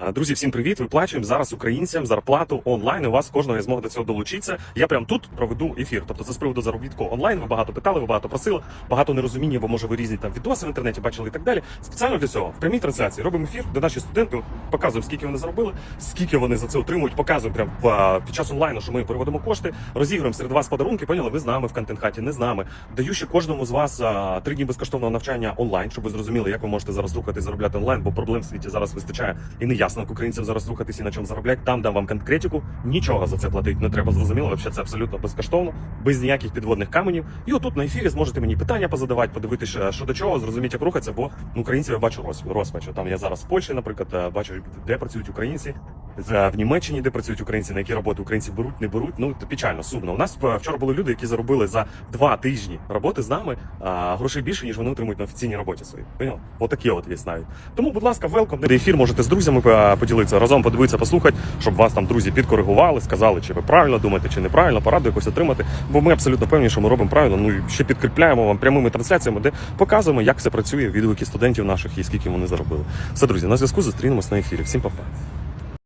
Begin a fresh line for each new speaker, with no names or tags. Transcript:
А, Друзі, всім привіт! Виплачуємо зараз українцям зарплату онлайн. У вас кожного є змога до цього долучитися. Я прямо тут проведу ефір. Тобто, це з приводу заробітку онлайн. Ви багато питали, ви багато просили, багато нерозуміння, бо може ви різні там відоси в інтернеті бачили і так далі. Спеціально для цього в прямій трансляції робимо ефір, де наші студенти показуємо, скільки вони заробили, скільки вони за це отримують. Показуємо прямо а, під час онлайну, що ми переводимо кошти, розігруємо серед вас подарунки. Поняли, ви з нами в контент-хаті, не з нами. Даю ще кожному з вас три дні безкоштовного навчання онлайн, щоб ви зрозуміли, як ви можете зараз рухати заробляти онлайн, бо проблем в світі зараз вистачає і не ясно, як українцям зараз рухатися і на чому заробляти. Там дам вам конкретику. Нічого за це платити не треба. Зрозуміло. Взагалі це абсолютно безкоштовно, без ніяких підводних каменів. І отут на ефірі зможете мені питання позадавати, подивитися, що до чого, зрозуміти, як рухатися, бо ну, українців я бачу роз- розпач. Там я зараз в Польщі, наприклад, е, бачу, де працюють українці, в Німеччині, де працюють українці, на які роботи українці беруть, не беруть. Ну печально, сумно. У нас е, вчора були люди, які заробили за два тижні роботи з нами а, грошей більше, ніж вони отримують на офіційній роботі своїй. Отакі от є навіть. Тому, будь ласка, велком. Ефір можете з друзями е, поділитися, разом подивитися, послухати, щоб вас там друзі підкоригували, сказали, чи ви правильно думаєте, чи неправильно, пораду якось отримати. Бо ми абсолютно певні, що ми робимо правильно. Ну і ще підкріпляємо вам прямими трансляціями, де показуємо, як все працює, відгуки студентів наших і скільки вони заробили. Все, друзі, на зв'язку зустрінемось на ефірі. Всім па-па.